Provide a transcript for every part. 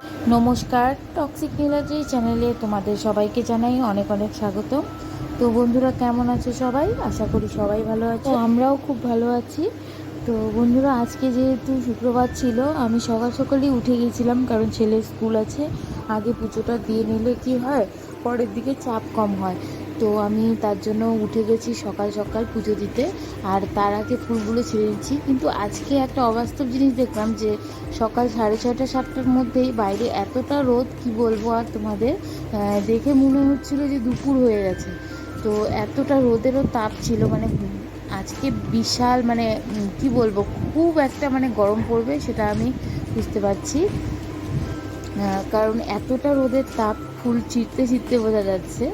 নমস্কার টক্সিক নিউলজি চ্যানেলে তোমাদের সবাইকে জানাই অনেক অনেক স্বাগত তো বন্ধুরা কেমন আছে সবাই? আশা করি সবাই ভালো আছে। আমরাও খুব ভালো আছি। তো বন্ধুরা আজকে যেহেতু শুক্রবার ছিল আমি সকাল সকালই উঠে গিয়েছিলাম কারণ ছেলের স্কুল আছে। আগে পুজোটা দিয়ে নিলে কি হয় পরের দিকে চাপ কম হয়। তো আমি তার জন্য উঠে গেছি সকাল সকাল পুজো দিতে। আর তার আগে ফুলগুলো ছেড়ে দিচ্ছি কিন্তু আজকে একটা অবাস্তব জিনিস দেখলাম যে সকাল সাড়ে ছয়টা, সাতটার মধ্যেই বাইরে এতটা রোদ, কি বলব আর তোমাদের? দেখে মনে হচ্ছিল যে দুপুর হয়ে গেছে। তো এতটা রোদেরও তাপ ছিল মানে আজকে বিশাল মানে কি বলব, খুব একটা মানে গরম পড়বে সেটা আমি বুঝতে পারছি। কারণ এতটা রোদের তাপ, ফুল ছিঁড়তে ছিঁড়তে বোঝা যাচ্ছে।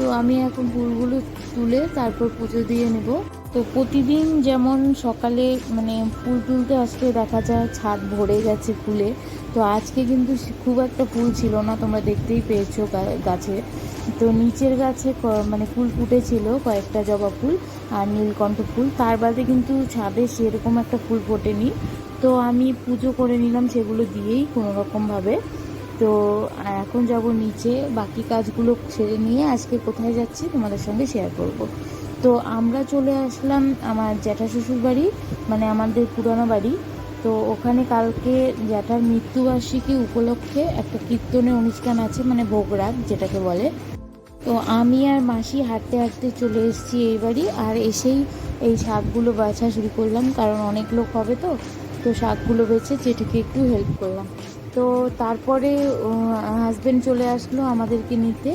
তো আমি এখন ফুলগুলো তুলে তারপর পুজো দিয়ে নেব। তো প্রতিদিন যেমন সকালে মানে ফুল তুলতে আসলে দেখা যায় ছাদ ভরে গেছে ফুলে। তো আজকে কিন্তু খুব একটা ফুল ছিল না, তোমরা দেখতেই পেয়েছ গাছে। তো নিচের গাছে মানে ফুল ফুটেছিল, কয়েকটা জবা ফুল আর নীলকণ্ঠ ফুল। তার বাদে কিন্তু ছাদে সেরকম একটা ফুল ফোটেনি। তো আমি পুজো করে নিলাম সেগুলো দিয়েই কোনো রকমভাবে তো এখন যাব নিচে। বাকি কাজগুলো সেরে নিয়ে আজকে কোথায় যাচ্ছি তোমাদের সঙ্গে শেয়ার করব। তো আমরা চলে আসলাম আমার জ্যাঠা শ্বশুর বাড়ি মানে আমাদের পুরানো বাড়ি। তো ওখানে কালকে জ্যাঠার মৃত্যুবার্ষিকী উপলক্ষে একটা কীর্তনের অনুষ্ঠান আছে মানে ভোগরাগ যেটাকে বলে। তো আমি আর মাসি হাঁটতে হাঁটতে চলে এসেছি এই বাড়ি, আর এসেই এই শাকগুলো বাছা শুরু করলাম, কারণ অনেক লোক হবে তো। তো শাকগুলো বেছে চেটিকে একটু হেল্প করলাম। তো তারপরে হাজব্যান্ড চলে আসলো আমাদেরকে নিতে।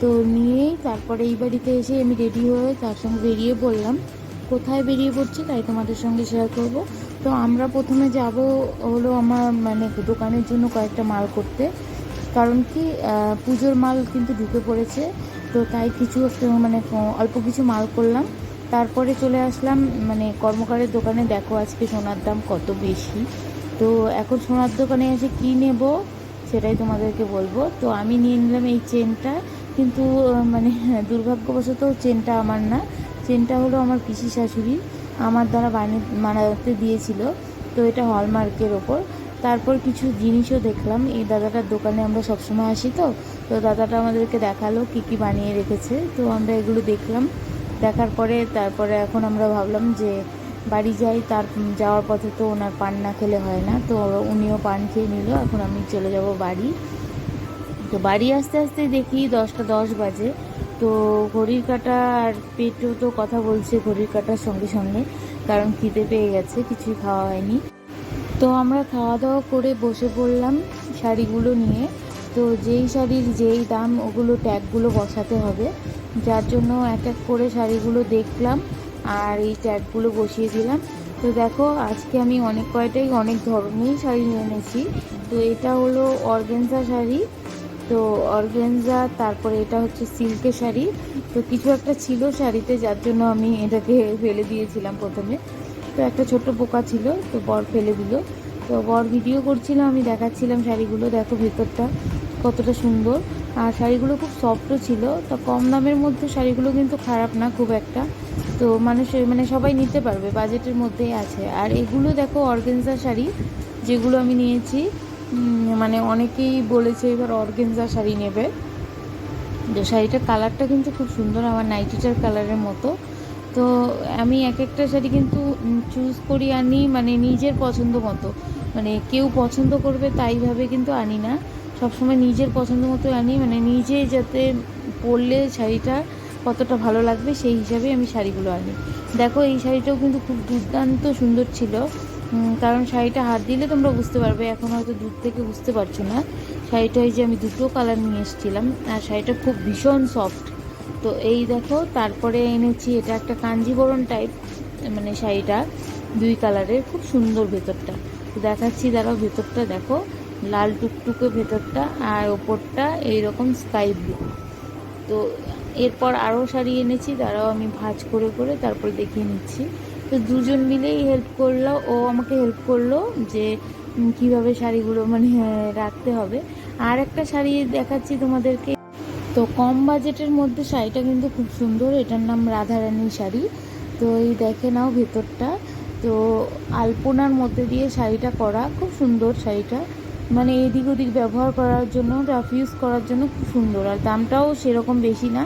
তো নিয়েই তারপরে এই বাড়িতে এসে আমি রেডি হয়ে তার সঙ্গে বেরিয়ে পড়লাম। কোথায় বেরিয়ে পড়ছি তাই তোমাদের সঙ্গে শেয়ার করব। তো আমরা প্রথমে যাব হলো আমার মানে দোকানের জন্য কয়েকটা মাল করতে। কারণ কি পুজোর মাল কিন্তু ঢুকে পড়েছে। তো তাই কিছু মানে অল্প কিছু মাল করলাম। তারপরে চলে আসলাম মানে কর্মকারের দোকানে। দেখো আজকে সোনার দাম কত বেশি। তো এখন সোনার দোকানে এসে কী নেব সেটাই তোমাদেরকে বলব। তো আমি নিয়ে নিলাম এই চেনটা, কিন্তু মানে দুর্ভাগ্যবশত চেনটা আমার না। চেনটা হলো আমার পিসি শাশুড়ি, আমার দ্বারা বানিয়ে, বানাতে দিয়েছিল। তো এটা হলমার্কের ওপর। তারপর কিছু জিনিসও দেখলাম। এই দাদাটার দোকানে আমরা সবসময় আসি তো। তো দাদাটা আমাদেরকে দেখাল কি কি বানিয়ে রেখেছে। তো আমরা এগুলো দেখলাম। দেখার পরে, তারপরে এখন আমরা ভাবলাম যে বাড়ি যাই, তার যাওয়ার পথে তো ওনার পান না খেলে হয় না, তো উনিও পান খেয়ে নিল, এখন আমি চলে যাব বাড়ি। তো বাড়ি আসতে আসতে দেখি দশটা দশ বাজে, তো ঘড়ির কাঁটা আর পেটও তো কথা বলছে ঘড়ির কাটার সঙ্গে সঙ্গে, কারণ খিদে পেয়ে গেছে, কিছুই খাওয়া হয়নি। তো আমরা খাওয়া দাওয়া করে বসে পড়লাম শাড়িগুলো নিয়ে, তো যেই শাড়ির যেই দাম, ওগুলো ট্যাগগুলো বসাতে হবে, যার জন্য এক এক করে শাড়িগুলো দেখলাম আর এই ট্যাগগুলো বসিয়ে দিলাম। তো দেখো, আজকে আমি অনেক কয়টাই, অনেক ধরনেরই শাড়ি নিয়ে এনেছি। তো এটা হলো অর্গেনজা শাড়ি। তো অর্গেনজা, তারপরে এটা হচ্ছে সিল্কের শাড়ি। তো কিছু একটা ছিল শাড়িতে, যার জন্য আমি এটাকে ফেলে দিয়েছিলাম প্রথমে। তো একটা ছোট্ট পোকা ছিল, তো বর ফেলে দিল। তো বর ভিডিও করছিল, আমি দেখাচ্ছিলাম শাড়িগুলো। দেখো ভেতরটা কতটা সুন্দর। আর শাড়িগুলো খুব সফটও ছিল, তো কম দামের মধ্যে শাড়িগুলো কিন্তু খারাপ না, খুব একটা। তো মানুষ মানে সবাই নিতে পারবে, বাজেটের মধ্যেই আছে। আর এগুলো দেখো অর্গেনজা শাড়ি, যেগুলো আমি নিয়েছি। মানে অনেকেই বলেছে এবার অর্গেনজা শাড়ি নেবে। তো শাড়িটার কালারটা কিন্তু খুব সুন্দর, আমার নাইটিটার কালারের মতো। তো আমি এক একটা শাড়ি কিন্তু চুজ করি, আনি মানে নিজের পছন্দ মতো। মানে কেউ পছন্দ করবে তাইভাবে কিন্তু আনি না। সবসময় নিজের পছন্দ মতো আনি মানে নিজে যাতে পরলে শাড়িটা কতটা ভালো লাগবে সেই হিসাবে আমি শাড়িগুলো আনি। দেখো, এই শাড়িটাও কিন্তু খুব দুর্দান্ত সুন্দর ছিল। কারণ শাড়িটা হাত দিলে তোমরা বুঝতে পারবে, এখন হয়তো দূর থেকে বুঝতে পারছ না। শাড়িটা এই যে আমি দুটো কালার নিয়ে এসেছিলাম, আর শাড়িটা খুব ভীষণ সফট তো এই দেখো, তারপরে এনেছি এটা একটা কাঞ্জিবরণ টাইপ মানে শাড়িটা, দুই কালারের, খুব সুন্দর ভেতরটা। দেখাচ্ছি, দাঁড়াও, ভেতরটা দেখো, লাল টুকটুকে ভেতরটা আর ওপরটা এইরকম স্কাই ব্লু তো এরপর আরও শাড়ি এনেছি তারাও আমি ভাঁজ করে করে তারপর দেখিয়ে নিচ্ছি। তো দুজন মিলেই হেল্প করল, ও আমাকে হেল্প করল যে কীভাবে শাড়িগুলো মানে রাখতে হবে। আর একটা শাড়ি দেখাচ্ছি তোমাদেরকে। তো কম বাজেটের মধ্যে শাড়িটা কিন্তু খুব সুন্দর, এটার নাম রাধারানী শাড়ি। তো এই দেখে নাও ভেতরটা। তো আলপনার মধ্যে দিয়ে শাড়িটা করা, খুব সুন্দর শাড়িটা। মানে এদিক ওদিক ব্যবহার করার জন্য রাফ ইউজ করার জন্য খুব সুন্দর। আর দামটাও সেরকম বেশি না।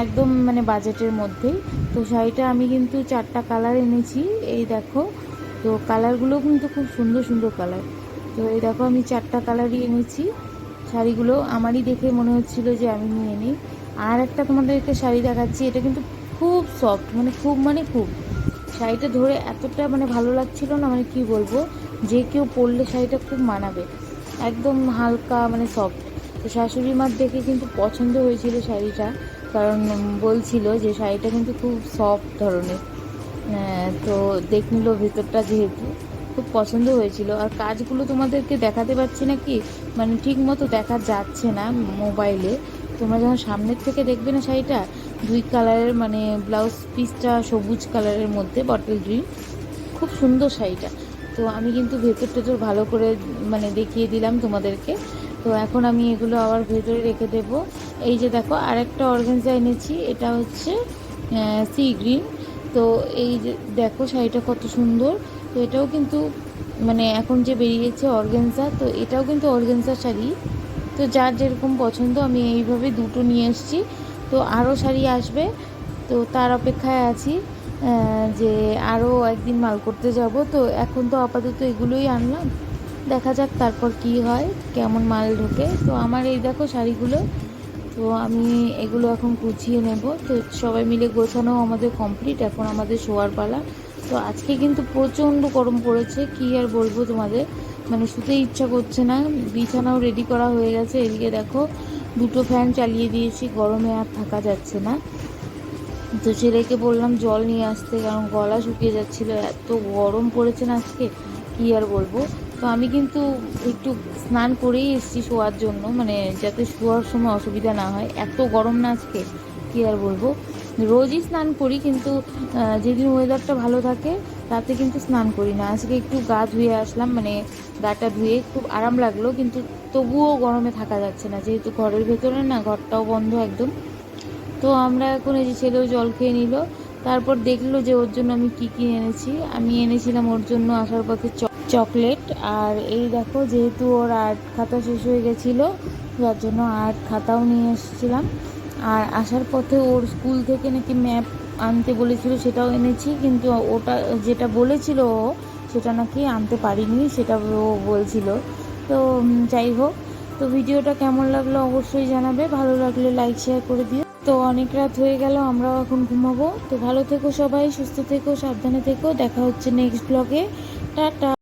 একদম মানে বাজেটের মধ্যেই। তো শাড়িটা আমি কিন্তু চারটা কালার এনেছি। এই দেখো, তো কালারগুলো কিন্তু খুব সুন্দর সুন্দর কালার তো এই দেখো, আমি চারটা কালারই এনেছি। শাড়িগুলো আমারই দেখে মনে হচ্ছিল যে আমি নিয়ে নিই। আর একটা তোমাদেরকে শাড়ি দেখাচ্ছি, এটা কিন্তু খুব সফট মানে খুব মানে খুব। শাড়িটা ধরে এতটা মানে ভালো লাগছিল না মানে কি বলব, যে কেউ পরলে শাড়িটা খুব মানাবে। একদম হালকা মানে সফট তো শাশুড়ি মার দেখে কিন্তু পছন্দ হয়েছিল শাড়িটা। কারণ বলছিল যে শাড়িটা কিন্তু খুব সফট ধরনের। আহ, তো দেখ নিল ভেতরটা যেহেতু। খুব পছন্দ হয়েছিল। আর কাজগুলো তোমাদেরকে দেখাতে পারছি না কি মানে ঠিক মতো দেখা যাচ্ছে না মোবাইলে। তোমরা যখন সামনের থেকে দেখবে না শাড়িটা দুই কালারের মানে ব্লাউজ পিসটা সবুজ কালারের মধ্যে বটল গ্রিন খুব সুন্দর শাড়িটা। তো আমি কিন্তু ভেতর টেতর ভালো করে মানে দেখিয়ে দিলাম তোমাদেরকে। তো এখন আমি এগুলো আবার ভেতরে রেখে দেব। এই যে দেখো, আরেকটা অর্গানজা এনেছি, এটা হচ্ছে সি গ্রিন তো এই যে দেখো, শাড়িটা কত সুন্দর। তো এটাও কিন্তু মানে এখন যে বেরিয়েছে অর্গেনজা, তো এটাও কিন্তু অর্গেনজা শাড়ি। তো যার যেরকম পছন্দ, আমি এইভাবে দুটো নিয়ে এসেছি তো আরও শাড়ি আসবে। তো তার অপেক্ষায় আছি যে আরও একদিন মাল করতে যাব। তো এখন তো আপাতত এগুলোই আনলাম। দেখা যাক তারপর কি হয়, কেমন মাল ঢোকে। তো আমার এই দেখো শাড়িগুলো, তো আমি এগুলো এখন গুছিয়ে নেব। তো সবাই মিলে গোছানো আমাদের কমপ্লিট এখন আমাদের শোয়ার পালা। তো আজকে কিন্তু প্রচণ্ড গরম পড়েছে, কি আর বলব তোমাদের? মানে শুতে ইচ্ছা করছে না, বিছানাও রেডি করা হয়ে গেছে। এদিকে দেখো, দুটো ফ্যান চালিয়ে দিয়েছি, গরমে আর থাকা যাচ্ছে না। তো ছেলেকে বললাম জল নিয়ে আসতে, কারণ গলা শুকিয়ে যাচ্ছিল, এত গরম পড়েছে না আজকে, কি আর বলব? তো আমি কিন্তু একটু স্নান করেই এসেছি শোয়ার জন্য মানে যাতে শোয়ার সময় অসুবিধা না হয়। এত গরম না আজকে, কি আর বলব? রোজই স্নান করি কিন্তু যেদিন ওয়েদারটা ভালো থাকে, তাতে কিন্তু স্নান করি না। আজকে একটু গা ধুয়ে আসলাম মানে গাটা ধুয়ে খুব আরাম লাগল, কিন্তু তবুও গরমে থাকা যাচ্ছে না। যেহেতু ঘরের ভেতরে না, ঘরটাও বন্ধ একদম। তো আমরা এখন এই যে ছেলেও জল খেয়ে নিল, তারপর দেখল যে ওর জন্য আমি কি কি এনেছি। আমি এনেছিলাম ওর জন্য আসার পথে চ- চকলেট। আর এই দেখো, যেহেতু ওর আর্ট খাতা শেষ হয়ে গেছিল, যার জন্য আর্ট খাতাও নিয়ে এসেছিলাম। আর আসার পথে ওর স্কুল থেকে নাকি ম্যাপ আনতে বলেছিল, সেটাও এনেছি। কিন্তু ওটা যেটা বলেছিল ও, সেটা নাকি আনতে পারিনি, সেটা ও বলছিল। তো যাই হোক, তো ভিডিওটা কেমন লাগল অবশ্যই জানাবে। ভালো লাগলে লাইক, শেয়ার করে দিও। তো অনেক রাত হয়ে গেল, আমরাও এখন ঘুমাবো। তো ভালো থেকো সবাই, সুস্থ থেকো, সাবধানে থেকো। দেখা হচ্ছে নেক্সট ব্লগে টাটা।